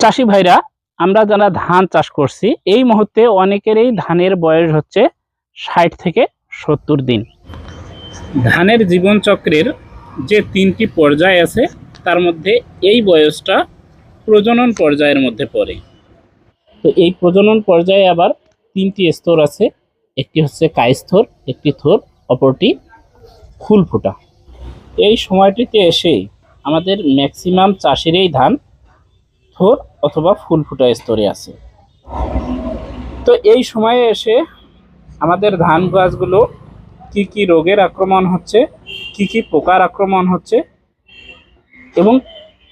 চাষি ভাইরা, আমরা যারা ধান চাষ করছি, এই মুহূর্তে অনেকেরই ধানের বয়স হচ্ছে ষাট থেকে সত্তর দিন। ধানের জীবন চক্রের যে তিনটি পর্যায় আছে, তার মধ্যে এই বয়সটা প্রজনন পর্যায়ের মধ্যে পড়ে। তো এই প্রজনন পর্যায়ে আবার তিনটি স্তর আছে, একটি হচ্ছে কায়স্থর একটি থোর, অপরটি ফুল ফোটা এই সময়টিতে এসেই আমাদের ম্যাক্সিমাম চাষিরই ধান থোর অথবা ফুল ফুটা স্তরে আছে। তো এই সময়ে এসে আমাদের ধান গাছগুলো কি কি রোগের আক্রমণ হচ্ছে, কি কি পোকার আক্রমণ হচ্ছে এবং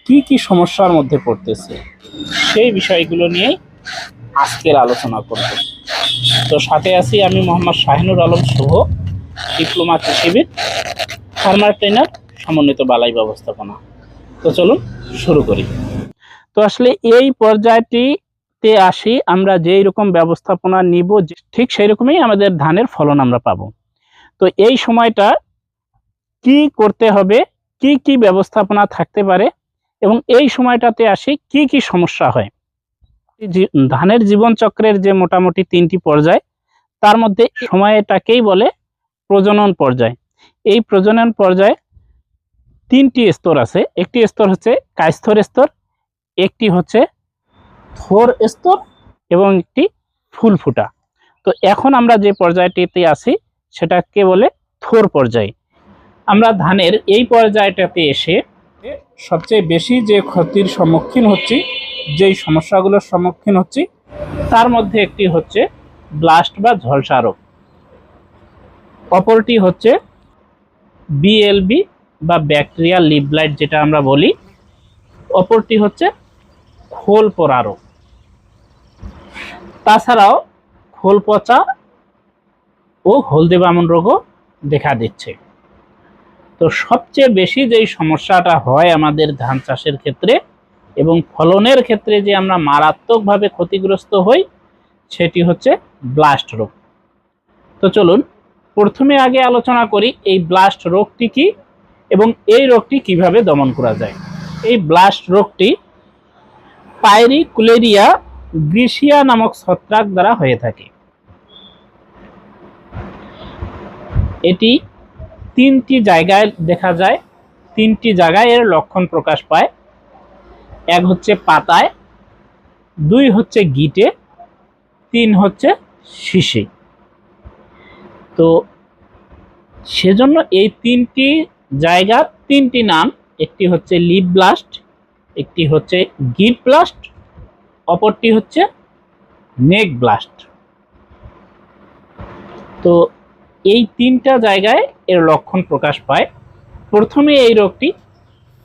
কি কি সমস্যার মধ্যে পড়তেছে, সেই বিষয়গুলো নিয়েই আজকের আলোচনা করব। তো সাথে আছি আমি মোহাম্মদ শাহিনুর আলম শুভ, ডিপ্লোমা কৃষিবিদ, ফার্মার ট্রেনার, সমন্বিত বালাই ব্যবস্থাপনা। তো চলুন শুরু করি। তো আসলে এই পর্যায়টিতে আসি, আমরা যেই রকম ব্যবস্থাপনা নিব ঠিক সেই রকমই আমাদের ধানের ফলন আমরা পাবো। তো এই সময়টা কি করতে হবে, কি কি ব্যবস্থাপনা থাকতে পারে এবং এই সময়টাতে আসি কি কি সমস্যা হয়। ধানের জীবন চক্রের যে মোটামুটি তিনটি পর্যায়, তার মধ্যে সময়টাকেই বলে প্রজনন পর্যায়। এই প্রজনন পর্যায়ে তিনটি স্তর আছে। একটি স্তর হচ্ছে কায়স্থর স্তর একটি হচ্ছে থোর স্তর এবং একটি ফুল ফুটা। তো এখন আমরা যে পর্যায়টিতে আছি, সেটাকে বলে থোর পর্যায়। আমরা ধানের এই পর্যায়টাতে এসে সবচেয়ে বেশি যে ক্ষতির সম্মুখীন হচ্ছি, যেই সমস্যাগুলোর সম্মুখীন হচ্ছি, তার মধ্যে একটি হচ্ছে ব্লাস্ট বা ঝলসা রোগ। অপরটি হচ্ছে বিএলবি বা ব্যাকটেরিয়াল লিভ ব্লাইট যেটা আমরা বলি। অপরটি হচ্ছে খোল পড়া রোগ তাছাড়াও খোল পচা ও হলদে বামন রোগও দেখা দিচ্ছে। তো সবচেয়ে বেশি যেই সমস্যাটা হয় আমাদের ধান চাষের ক্ষেত্রে এবং ফলনের ক্ষেত্রে যে আমরা মারাত্মকভাবে ক্ষতিগ্রস্ত হই, সেটি হচ্ছে ব্লাস্ট রোগ। তো চলুন, প্রথমে আগে আলোচনা করি এই ব্লাস্ট রোগটি কি এবং এই রোগটি কীভাবে দমন করা যায়। এই ব্লাস্ট রোগটি পাইরি কুলেরিয়া গ্রিসিয়া নামক ছত্রাক দ্বারা হয়ে থাকে। এটি তিনটি জায়গায় দেখা যায়। তিনটি জায়গায় এর লক্ষণ প্রকাশ পায়। এক হচ্ছে পাতায়, দুই হচ্ছে গিটে, তিন হচ্ছে শিশি তো সেজন্য এই তিনটি জায়গার তিনটি নাম, একটি হচ্ছে লিপ ব্লাস্ট একটি হচ্ছে গিট ব্লাস্ট, অপরটি হচ্ছে নেক ব্লাস্ট। তো এই তিনটা জায়গায় এর লক্ষণ প্রকাশ পায়। প্রথমে এই রোগটি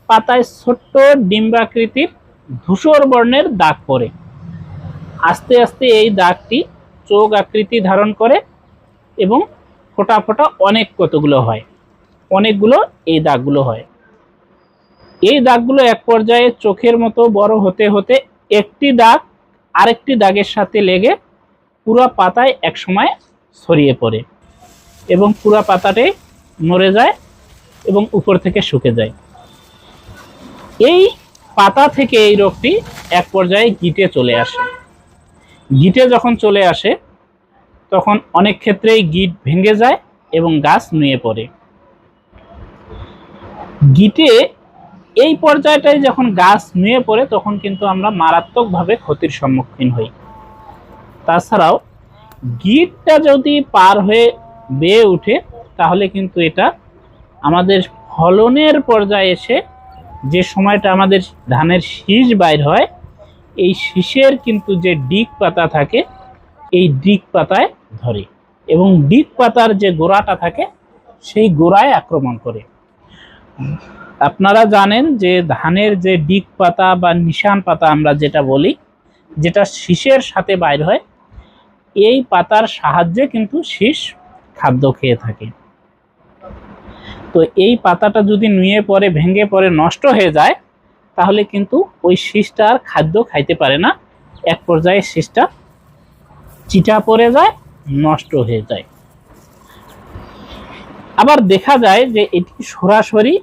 পাতায় ছোট্ট ডিম্বাকৃতির ধূসর বর্ণের দাগ পড়ে। আস্তে আস্তে এই দাগটি চোখ আকৃতি ধারণ করে এবং ফোটা ফোটা অনেক কতগুলো হয়, অনেকগুলো এই দাগগুলো হয়। এই দাগগুলো এক পর্যায়ে চোখের মতো বড় হতে হতে একটি দাগ আরেকটি দাগের সাথে লেগে পুরো পাতায় একসময় ছড়িয়ে পড়ে এবং পুরো পাতাটাই মরে যায় এবং উপর থেকে শুকে যায়। এই পাতা থেকে এই রোগটি এক পর্যায়ে গিটে চলে আসে। গিটে যখন চলে আসে, তখন অনেক ক্ষেত্রেই গিট ভেঙে যায় এবং গাছ নুয়ে পড়ে। গিটে এই পর্যায়টায় যখন গাছ নুয়ে পড়ে, তখন কিন্তু আমরা মারাত্মকভাবে ক্ষতির সম্মুখীন হই। তাছাড়াও, গিটটা যদি পার হয়ে বেয়ে উঠে, তাহলে কিন্তু এটা আমাদের ফলনের পর্যায়ে এসে যে সময়টা আমাদের ধানের শীষ বাইর হয়, এই শীষের কিন্তু যে ডিক পাতা থাকে, এই ডিক পাতায় ধরে এবং ডিক পাতার যে গোড়াটা থাকে, সেই গোড়ায় আক্রমণ করে। আপনারা জানেন যে ধানের যে ডিক পাতা বা নিশান পাতা আমরা যেটা বলি, যেটা শীষের সাথে বাইর হয়, এই পাতার সাহায্যে কিন্তু শীষ খাদ্য খেয়ে থাকে। তো এই পাতাটা যদি নুয়ে পরে ভেঙে পরে নষ্ট হয়ে যায়, তাহলে কিন্তু ওই শীষটা আর খাদ্য খাইতে পারে না। এক পর্যায়ে শীষটা চিটা পড়ে যায়, নষ্ট হয়ে যায়। আবার দেখা যায় যে এটি সরাসরি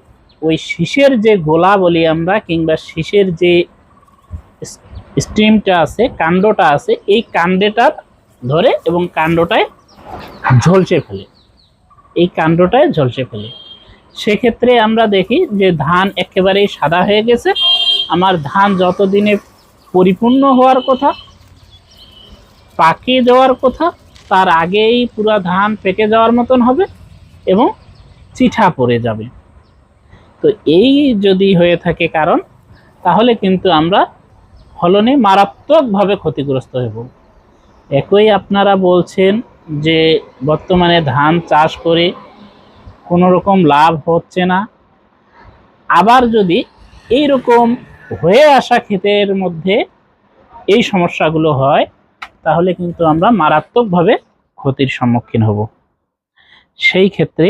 ওই শীষের যে গোলা বলি আমরা, কিংবা শীষের যে স্ট্রিমটা আছে, কাণ্ডটা আছে, এই কাণ্ডেটা ধরে এবং কাণ্ডটায় ঝলসে ফেলে। এই কাণ্ডটায় ঝলসে ফেলে। সেক্ষেত্রে আমরা দেখি যে ধান একেবারেই সাদা হয়ে গেছে। আমার ধান যতদিনে পরিপূর্ণ হওয়ার কথা, পাকে যাওয়ার কথা, তার আগেই পুরা ধান পেকে যাওয়ার মতন হবে এবং চিঠা পড়ে যাবে। তো এই যদি হয়ে থাকে কারণ, তাহলে কিন্তু আমরা ফলনে মারাত্মকভাবে ক্ষতিগ্রস্ত হব একই আপনারা বলছেন যে বর্তমানে ধান চাষ করে কোনো রকম লাভ হচ্ছে না। আবার যদি এই রকম হয়ে আসা ক্ষেতের মধ্যে এই সমস্যাগুলো হয়, তাহলে কিন্তু আমরা মারাত্মকভাবে ক্ষতির সম্মুখীন হব। সেই ক্ষেত্রে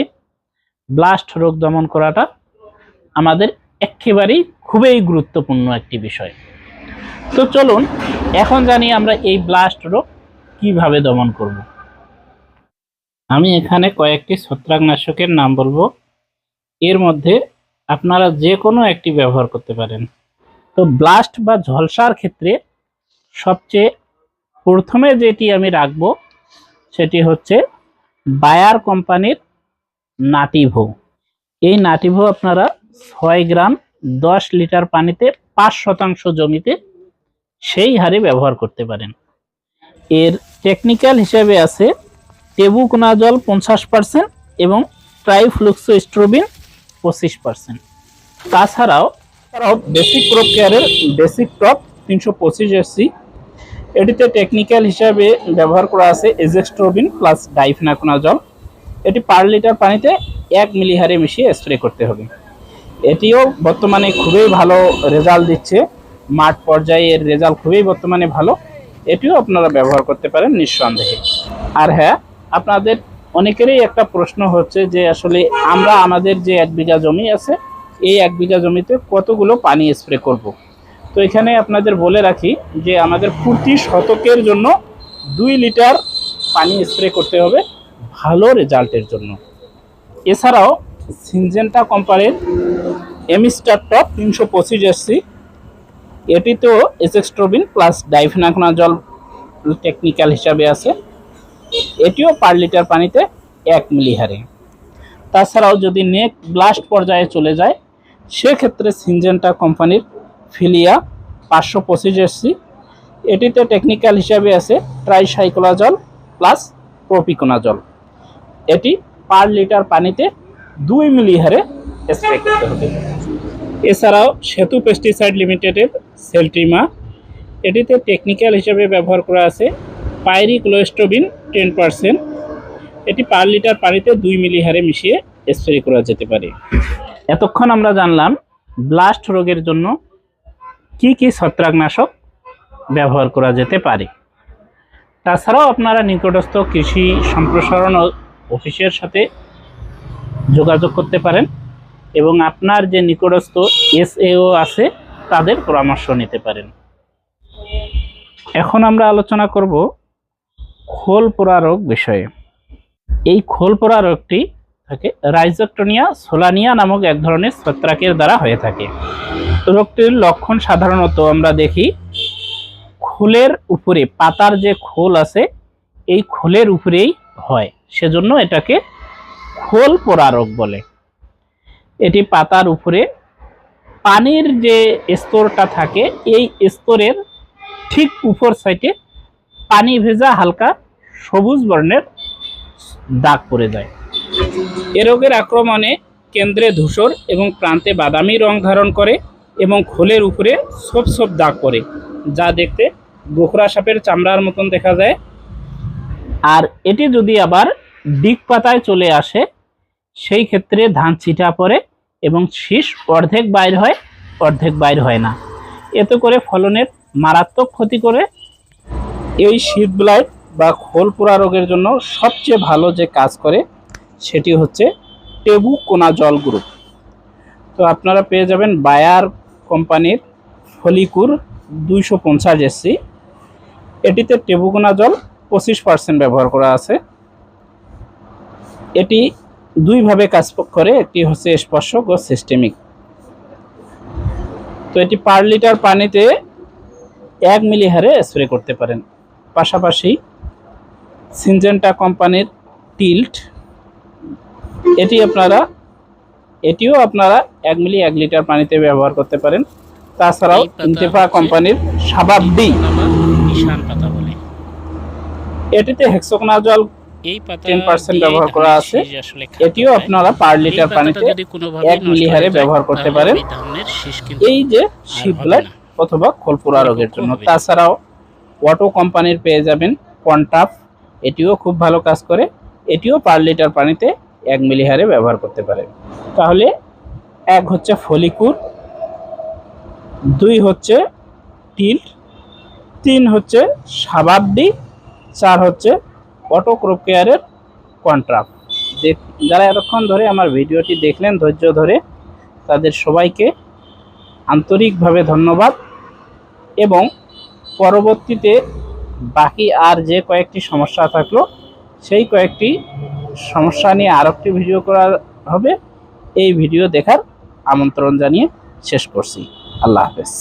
ব্লাস্ট রোগ দমন করাটা আমাদের একেবারেই খুবই গুরুত্বপূর্ণ একটি বিষয়। তো চলুন, এখন জানি আমরা এই ব্লাস্ট রোগ কীভাবে দমন করব। আমি এখানে কয়েকটি ছত্রাকনাশকের নাম বলব। এর মধ্যে আপনারা যে কোনো একটি ব্যবহার করতে পারেন। তো ব্লাস্ট বা ঝলসার ক্ষেত্রে সবচেয়ে প্রথমে যেটি আমি রাখব, সেটি হচ্ছে বায়ার কোম্পানির নাটিভো এই নাটিভো আপনারা ছয় গ্রাম দশ লিটার পানিতে পাঁচ শতাংশ জমিতে সেই হারে ব্যবহার করতে পারেন। এর টেকনিক্যাল হিসেবে আছে টেবুকোনাজল পঞ্চাশ পার্সেন্ট এবং ট্রাইফ্লুক্সোস্ট্রোবিন পঁচিশ পার্সেন্ট তাছাড়াও বেসিক ক্রপ কেয়ারের বেসিক ক্রপ তিনশো পঁচিশ এসসি এটিতে টেকনিক্যাল হিসাবে ব্যবহার করা আছে এজেস্ট্রোবিন প্লাস ডাইফেনাকোনাজল এটি পার লিটার পানিতে এক মিলি হারে মিশিয়ে স্প্রে করতে হবে। এটিও বর্তমানে খুবই ভালো রেজাল্ট দিচ্ছে। মাঠ পর্যায়ে এর রেজাল্ট খুবই বর্তমানে ভালো। এটিও আপনারা ব্যবহার করতে পারেন নিঃসন্দেহে। আর হ্যাঁ আপনাদের অনেকেরই একটা প্রশ্ন হচ্ছে যে আসলে আমরা আমাদের যে এক বিঘা জমি আছে, এই এক বিঘা জমিতে কতগুলো পানি স্প্রে করব। তো এখানে আপনাদের বলে রাখি যে আমাদের প্রতি শতকের জন্য দুই লিটার পানি স্প্রে করতে হবে ভালো রেজাল্টের জন্য। এছাড়াও সিনজেন্টা কোম্পানির এমিস্টার টপ তিনশো পঁচিশ এসসি এটিতেও এসেক্সট্রোবিন প্লাস ডাইফেনাকোনাজল টেকনিক্যাল হিসাবে আছে। এটিও পার লিটার পানিতে এক মিলি হারে তাছাড়াও যদি নেক ব্লাস্ট পর্যায়ে চলে যায়, সেক্ষেত্রে সিনজেন্টা কোম্পানির ফিলিয়া পাঁচশো পঁচিশ এসসি এটিতে টেকনিক্যাল হিসাবে আছে ট্রাইসাইকোলাজল প্লাস প্রপিকোনাজল এটি পার লিটার পানিতে দুই মিলি হারে স্প্রে করতে হবে। এছাড়াও সেতু পেস্টিসাইড লিমিটেডের সেলট্রিমা এটিতে টেকনিক্যাল হিসেবে ব্যবহার করা আছে পাইরিক্লোস্টোবিন টেন পার্সেন্ট এটি পার লিটার পানিতে দুই মিলি হারে মিশিয়ে স্প্রে করা যেতে পারে। এতক্ষণ আমরা জানলাম ব্লাস্ট রোগের জন্য কি কি ছত্রাকনাশক ব্যবহার করা যেতে পারে। তাছাড়াও আপনারা নিকটস্থ কৃষি সম্প্রসারণ অফিসের সাথে যোগাযোগ করতে পারেন। এবং আপনার যে নিকটস্থ এস এসএও আছে, তাদের পরামর্শ নিতে পারেন। এখন আমরা আলোচনা করব খোল পোড়া রোগ বিষয়ে। এই খোল পোড়া রোগটি থাকে রাইজোক্টোনিয়া সোলানিয়া নামক এক ধরনের ছত্রাকের দ্বারা হয়ে থাকে। রোগটির লক্ষণ সাধারণত আমরা দেখি খোলের উপরে, পাতার যে খোল আছে, এই খোলের উপরেই হয়। সেজন্য এটাকে খোল পোড়া রোগ বলে। এটি পাতার উপরে। পানির যে স্তরটা থাকে, এই স্তরের ঠিক উপর সাইডে পানি ভেজা হালকা সবুজ বর্ণের দাগ পড়ে যায়। এ রোগের আক্রমণে কেন্দ্রে ধূসর এবং প্রান্তে বাদামি রং ধারণ করে এবং খোলের উপরে ছোপ ছোপ দাগ পড়ে, যা দেখতে গোখরা সাপের চামড়ার মতন দেখা যায়। আর এটি যদি আবার দিক পাতায় চলে আসে সেই ক্ষেত্রে ধান ছিটা পড়ে এবং শীষ অর্ধেক বাইর হয়, অর্ধেক বাইর হয় না। এতে করে ফলনের মারাত্মক ক্ষতি করে। এই শীত ব্লাইট বা খোল পোড়া রোগের জন্য সবচেয়ে ভালো যে কাজ করে সেটি হচ্ছে টেবু কোনা জল গ্রুপ। তো আপনারা পেয়ে যাবেন বায়ার কোম্পানির ফলিকুর দুইশো পঞ্চাশ এসসি এটিতে টেবুকোনা জল পঁচিশ পার্সেন্ট ব্যবহার করা আছে। এটি দুইভাবে কাজ করে একটি হচ্ছে স্পর্শক ও সিস্টেমিক। তো এটি পার লিটার পানিতে এক মিলি হারে স্প্রে করতে পারেন। পাশাপাশি সিনজেন্টা কোম্পানির টিল্ট এটি আপনারা এটিও আপনারা এক মিলি এক লিটার পানিতে ব্যবহার করতে পারেন। তাছাড়াও ইন্তেফা কোম্পানির সাবাব ডি। এটিতে হেক্সোকোনাজল এই পাতা 10% ব্যবহার করা আছে। এটিও আপনারা পার লিটার পানিতে যদি কোনোভাবে এক নষ্ট মিলি হয়ে হারে যায়, ব্যবহার করতে পারেন। এই যে আর শিপ হবে ব্লাড না। অথবা খোলপুরা রোগের জন্য তাছাড়াও অটো কোম্পানির পেয়ে যাবেন কন্টাফ এটিও খুব ভালো কাজ করে এটিও পার লিটার পানিতে এক মিলি হারে ব্যবহার করতে পারেন তাহলে এক হচ্ছে ফলিকুর দুই হচ্ছে টিল্ট তিন হচ্ছে সাবাবডি চার হচ্ছে অটো ক্রপ কেয়ারের কন্ট্রাক্ট যারা এতক্ষণ ধরে আমার ভিডিওটি দেখলেন, ধৈর্য ধরে, তাদের সবাইকে আন্তরিকভাবে ধন্যবাদ। এবং পরবর্তীতে বাকি আর যে কয়েকটি সমস্যা থাকল, সেই কয়েকটি সমস্যা নিয়ে আর একটি ভিডিও করা হবে। এই ভিডিও দেখার আমন্ত্রণ জানিয়ে শেষ করছি। আল্লাহ হাফেজ।